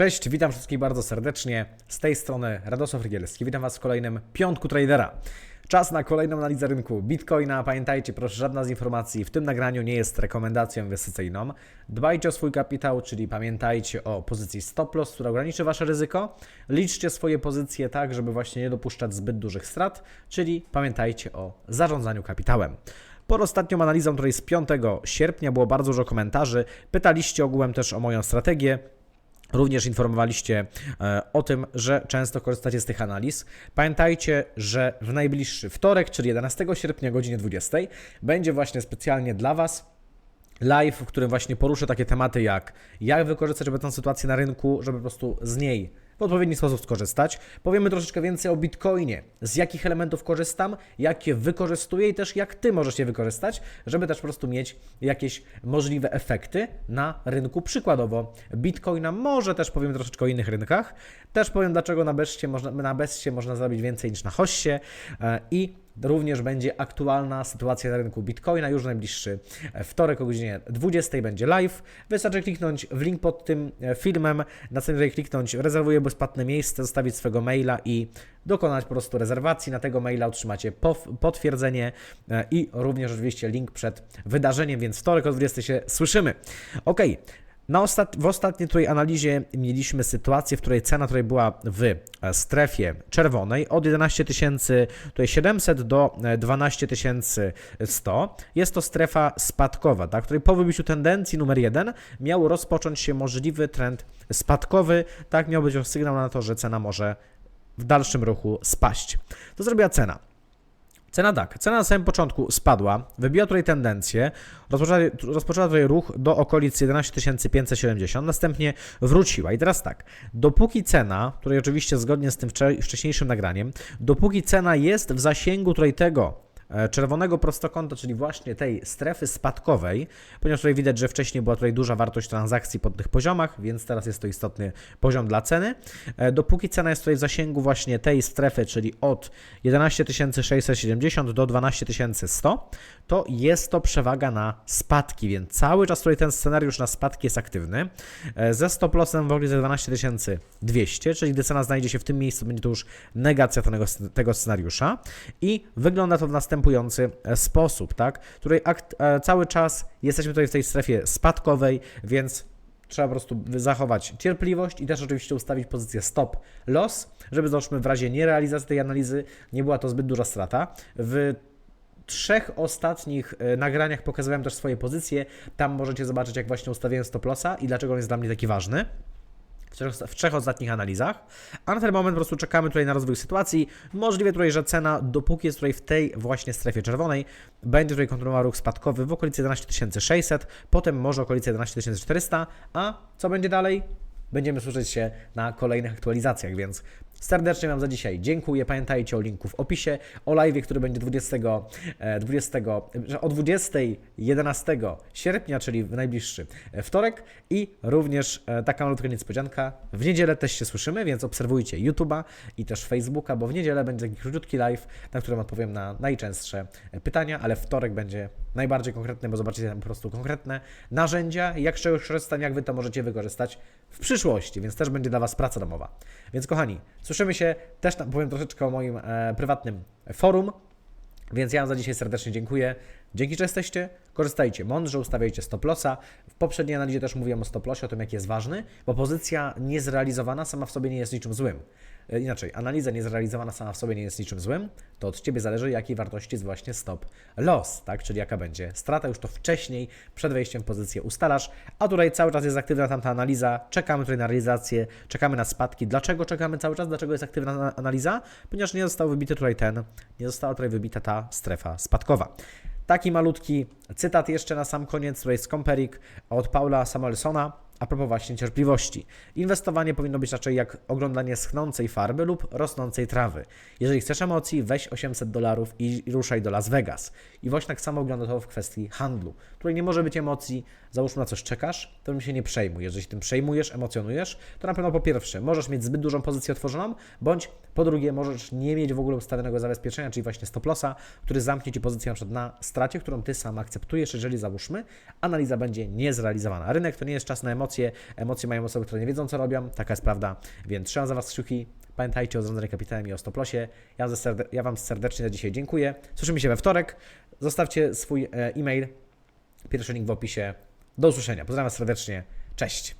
Cześć, witam wszystkich bardzo serdecznie. Z tej strony Radosław Rygielski. Witam Was w kolejnym piątku tradera. Czas na kolejną analizę rynku Bitcoina. Pamiętajcie, proszę, żadna z informacji w tym nagraniu nie jest rekomendacją inwestycyjną. Dbajcie o swój kapitał, czyli pamiętajcie o pozycji stop loss, która ograniczy Wasze ryzyko. Liczcie swoje pozycje tak, żeby właśnie nie dopuszczać zbyt dużych strat, czyli pamiętajcie o zarządzaniu kapitałem. Pod ostatnią analizą, której z 5 sierpnia było bardzo dużo komentarzy, pytaliście ogółem też o moją strategię. Również informowaliście e, o tym, że często korzystacie z tych analiz. Pamiętajcie, że w najbliższy wtorek, czyli 11 sierpnia o godzinie 20, będzie właśnie specjalnie dla Was live, w którym właśnie poruszę takie tematy jak jak wykorzystać obecną sytuację na rynku, żeby po prostu z niej w odpowiedni sposób skorzystać. Powiemy troszeczkę więcej o Bitcoinie, z jakich elementów korzystam, jak je wykorzystuję i też jak Ty możesz je wykorzystać, żeby też po prostu mieć jakieś możliwe efekty na rynku. Przykładowo Bitcoina, może też powiem troszeczkę o innych rynkach. Też powiem, dlaczego na Bessie można, na Bessie można zrobić więcej niż na Hossie e, i również będzie aktualna sytuacja na rynku Bitcoina już najbliższy e, wtorek o godzinie 20 będzie live. Wystarczy kliknąć w link pod tym e, filmem, następnie kliknąć rezerwuję bezpłatne miejsce, zostawić swojego maila i dokonać po prostu rezerwacji. Na tego maila otrzymacie potwierdzenie e, i również oczywiście link przed wydarzeniem, więc wtorek o 20 się słyszymy. Ok. Na ostat w ostatniej tutaj analizie mieliśmy sytuację, w której cena tutaj była w e, strefie czerwonej od 11 700 do 12 100. Jest to strefa spadkowa, tak, której po wybiciu tendencji numer 1 miał rozpocząć się możliwy trend spadkowy. Tak miał być sygnał na to, że cena może w dalszym ruchu spaść. To zrobiła cena. Cena tak, cena na samym początku spadła, wybiła tutaj tendencję, rozpoczęła, rozpoczęła tutaj ruch do okolic 11 570, następnie wróciła. I teraz tak, dopóki cena, której oczywiście zgodnie z tym wcześniejszym nagraniem, dopóki cena jest w zasięgu tutaj tego, czerwonego prostokąta, czyli właśnie tej strefy spadkowej, ponieważ tutaj widać, że wcześniej była tutaj duża wartość transakcji pod tych poziomach, więc teraz jest to istotny poziom dla ceny. E, dopóki cena jest tutaj w zasięgu właśnie tej strefy, czyli od 11 670 do 12 100, to jest to przewaga na spadki, więc cały czas tutaj ten scenariusz na spadki jest aktywny. E, ze stop lossem w okolicy 12 200, czyli gdy cena znajdzie się w tym miejscu, będzie to już negacja tego, tego scenariusza i wygląda to w następnym następujący e, sposób, tak? Której e, cały czas jesteśmy tutaj w tej strefie spadkowej, więc trzeba po prostu zachować cierpliwość i też oczywiście ustawić pozycję stop loss, żeby załóżmy w razie nierealizacji tej analizy nie była to zbyt duża strata. W trzech ostatnich e, nagraniach pokazywałem też swoje pozycje. Tam możecie zobaczyć, jak właśnie ustawiłem stop lossa i dlaczego on jest dla mnie taki ważny w trzech, w trzech ostatnich analizach, a na ten moment po prostu czekamy tutaj na rozwój sytuacji. Możliwe tutaj, że cena, dopóki jest tutaj w tej właśnie strefie czerwonej, będzie tutaj kontynuowała ruch spadkowy w okolicy 11 600, potem może okolicy 11 400, a co będzie dalej? Będziemy słyszeć się na kolejnych aktualizacjach, więc Serdecznie Wam za dzisiaj dziękuję. Pamiętajcie o linku w opisie, o live, który będzie 20, 20 e, o 20, 11 sierpnia, czyli w najbliższy e, wtorek i również e, taka malutka niespodzianka. W niedzielę też się słyszymy, więc obserwujcie YouTube'a i też Facebooka, bo w niedzielę będzie taki króciutki live, na którym odpowiem na najczęstsze pytania, ale wtorek będzie najbardziej konkretny, bo zobaczycie tam po prostu konkretne narzędzia, jak z czegoś korzystam, jak Wy to możecie wykorzystać w przyszłości, więc też będzie dla Was praca domowa. Więc kochani, Słyszymy się, też tam powiem troszeczkę o moim e, prywatnym forum, więc ja Wam za dzisiaj serdecznie dziękuję. Dzięki, że jesteście. Korzystajcie mądrze, ustawiajcie stop lossa. W poprzedniej analizie też mówiłem o stop lossie, o tym, jak jest ważny, bo pozycja niezrealizowana sama w sobie nie jest niczym złym. E, inaczej, analiza niezrealizowana sama w sobie nie jest niczym złym, to od Ciebie zależy, jakiej wartości jest właśnie stop loss, tak? Czyli jaka będzie strata, już to wcześniej, przed wejściem w pozycję ustalasz, a tutaj cały czas jest aktywna tamta analiza, czekamy tutaj na realizację, czekamy na spadki. Dlaczego czekamy cały czas? Dlaczego jest aktywna analiza? Ponieważ nie został wybity tutaj ten, nie została tutaj wybita ta strefa spadkowa. Taki malutki cytat jeszcze na sam koniec, z Comperik od Paula Samuelsona a propos właśnie cierpliwości. Inwestowanie powinno być raczej jak oglądanie schnącej farby lub rosnącej trawy. Jeżeli chcesz emocji, weź 800 dolarów i ruszaj do Las Vegas. I właśnie tak samo wygląda to w kwestii handlu. Tutaj nie może być emocji, załóżmy na coś czekasz, to mi się nie przejmuj. Jeżeli się tym przejmujesz, emocjonujesz, to na pewno po pierwsze możesz mieć zbyt dużą pozycję otworzoną, bądź po drugie możesz nie mieć w ogóle ustawionego zabezpieczenia, czyli właśnie stop lossa, który zamknie Ci pozycję na przykład na stracie, którą Ty sam akceptujesz, jeżeli załóżmy, analiza będzie niezrealizowana. Rynek to nie jest czas na emocje, emocje. Emocje mają osoby, które nie wiedzą, co robią. Taka jest prawda. Więc trzymam za Was kciuki. Pamiętajcie o zarządzaniu kapitałem i o stoplosie. Ja, ja Wam serdecznie za dzisiaj dziękuję. Słyszymy się we wtorek. Zostawcie swój e, e-mail. Pierwszy link w opisie. Do usłyszenia. Pozdrawiam serdecznie. Cześć.